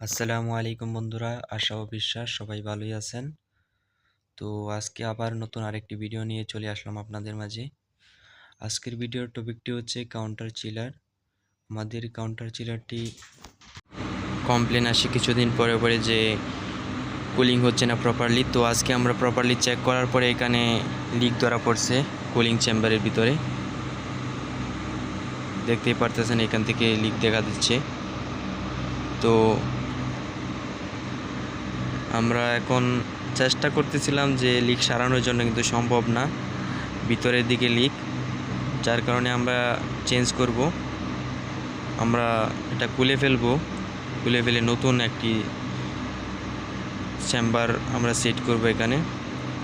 আসসালামু আলাইকুম বন্ধুরা, আশা ও বিশ্বাস সবাই ভালোই আছেন। তো আজকে আবার নতুন আরেকটি ভিডিও নিয়ে চলে আসলাম আপনাদের মাঝে। আজকের ভিডিওর টপিকটি হচ্ছে কাউন্টার চিলার আমাদের কাউন্টার চিলারটি কমপ্লেন আসে কিছুদিন পরে পরে যে কুলিং হচ্ছে না প্রপারলি তো আজকে আমরা প্রপারলি চেক করার পরে এখানে লিক ধরা পড়ছে কুলিং চেম্বারের ভিতরে। দেখতেই পারতেছেন এখান থেকে লিক দেখা দিচ্ছে। তো আমরা এখন চেষ্টা করতেছিলাম যে লিক সারানোর জন্য কিন্তু সম্ভব না। ভিতরের দিকে লিক যার কারণে আমরা চেঞ্জ করব। আমরা এটা খুলে ফেলব। খুলে ফেলে নতুন একটি চেম্বার আমরা সেট করব এখানে।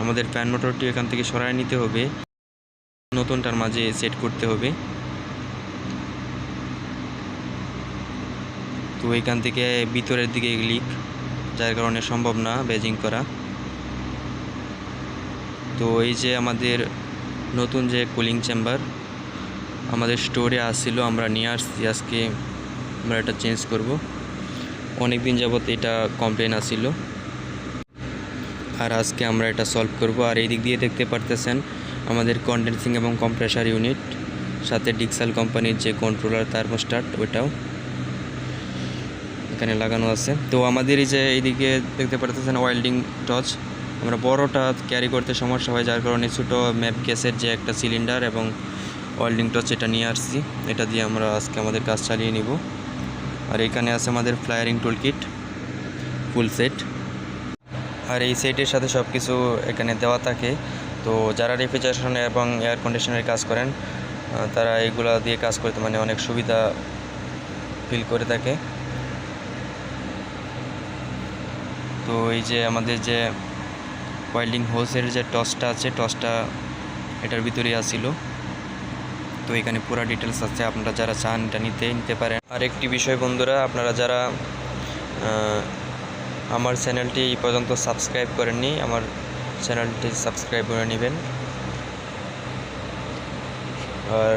আমাদের ফ্যান মোটরটি এখান থেকে সরাই নিতে হবে। নতুনটার মাঝে সেট করতে হবে। তো এখান থেকে ভিতরের দিকে লিক যার কারণে সম্ভব না বেজিং করা। তো এই যে আমাদের নতুন যে কুলিং চেম্বার আমাদের স্টোরে আসছিল, আমরা নিয়ে আসছি। আজকে আমরা এটা চেঞ্জ করব। অনেক দিন যাবত এটা কমপ্লেন আসছিল। আর আজকে আমরা এটা সলভ করব। আর এই দিক দিয়ে দেখতে পারতেছেন, আমাদের কন্ডেন্সিং এবং কম্প্রেসার ইউনিট সাথে ডিক্সাল কোম্পানির যে কন্ট্রোলার থার্মোস্টাট ওইটাও এখানে লাগানো আছে। তো আমাদের এই যে এইদিকে দেখতে পারতেছেন ওয়েল্ডিং টচ আমরা বড়টা ক্যারি করতে সমস্যা হয়, যার কারণে ছোটো ম্যাপ গ্যাসের যে একটা সিলিন্ডার এবং ওয়েল্ডিং টচ এটা নিয়ে আসছি। এটা দিয়ে আমরা আজকে আমাদের কাজ চালিয়ে নিব। আর এখানে আছে আমাদের ফ্লায়ারিং টুল কিট ফুল সেট আর এই সেটের সাথে সব কিছু এখানে দেওয়া থাকে। তো যারা রেফ্রিজারেশন এবং এয়ার কন্ডিশনের কাজ করেন তারা এইগুলা দিয়ে কাজ করতে মানে অনেক সুবিধা ফিল করে থাকে। তো এই যে আমাদের যে ওয়েল্ডিং হোসের যে টসটা আছে টসটা এটার ভিতরেই আসছিল তো এখানে পুরো ডিটেলস আছে, আপনারা যারা চান এটা নিতে নিতে পারেন। আর একটি বিষয় বন্ধুরা, আপনারা যারা আমার চ্যানেলটি এই পর্যন্ত সাবস্ক্রাইব করেননি, আমার চ্যানেলটি সাবস্ক্রাইব করে নেবেন। আর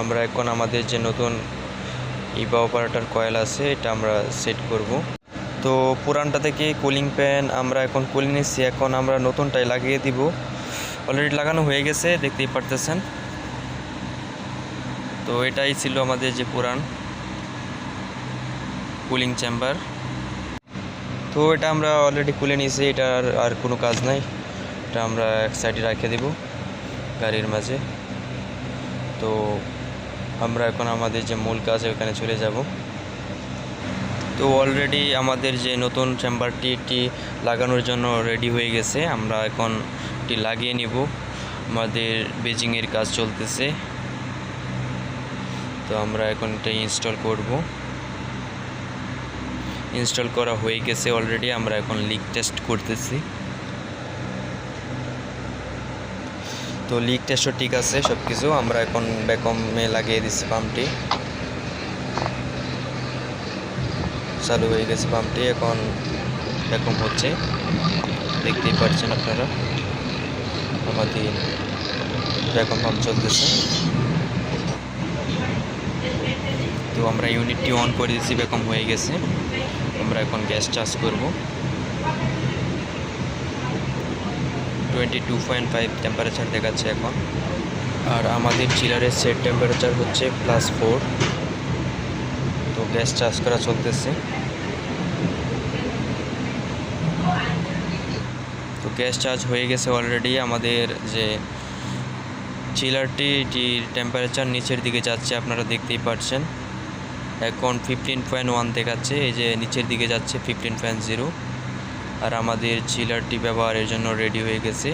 আমরা এখন আমাদের যে নতুন ইবা অপারেটর কয়েল আছে, এটা আমরা সেট করব। তো পুরানটা থেকে কুলিং প্যান আমরা এখন কুলিং নিচ্ছি, এখন আমরা নতুনটাই লাগিয়ে দিব। অলরেডি লাগানো হয়ে গেছে, দেখতেই পারতেছেন। তো এটাই ছিল আমাদের যে পুরান কুলিং চেম্বার তো এটা আমরা অলরেডি খুলে নিয়েছি, এটার আর কোনো কাজ নাই। এটা আমরা এক সাইডে রেখে দেব গাড়ির মাঝে। তো আমরা এখন আমাদের যে মূল কাজ ওখানে চলে যাব। তো অলরেডি আমাদের যে নতুন চেম্বারটি এটি লাগানোর জন্য রেডি হয়ে গেছে, আমরা এখন এটি লাগিয়ে নিব। আমাদের বেজিংয়ের কাজ চলতেছে। তো আমরা এখন এটা ইনস্টল করব। ইনস্টল করা হয়ে গেছে অলরেডি আমরা এখন লিক টেস্ট করতেছি। তো লিক টেস্টও ঠিক আছে সব কিছু আমরা এখন ব্যাকমে লাগিয়ে দিচ্ছি পাম্পটি চালু হয়ে গেছে পাম্পটি এখন এরকম হচ্ছে। দেখতেই পাচ্ছেন আপনারা। আমাদের ব্যাকম পাম্প চলতেছে। তো আমরা ইউনিটটি অন করে দিয়েছি বেকম হয়ে গেছে। আমরা এখন গ্যাস চার্জ করব। Twenty two point five temperature দেখাচ্ছে এখন। আর আমাদের চিলারের সেট টেম্পারেচার হচ্ছে প্লাস ফোর তো গ্যাস চার্জ করা চলতেছে। তো গ্যাস চার্জ হয়ে গেছে অলরেডি আমাদের যে চিলারটি টেম্পারেচার নিচের দিকে যাচ্ছে, আপনারা দেখতেই পাচ্ছেন। এখন ফিফটিন পয়েন্ট ওয়ান দেখাচ্ছে, এই যে নিচের দিকে যাচ্ছে ফিফটিন পয়েন্ট জিরো আর আমাদের চিলারটি ব্যবহারের জন্য রেডি হয়ে গেছে।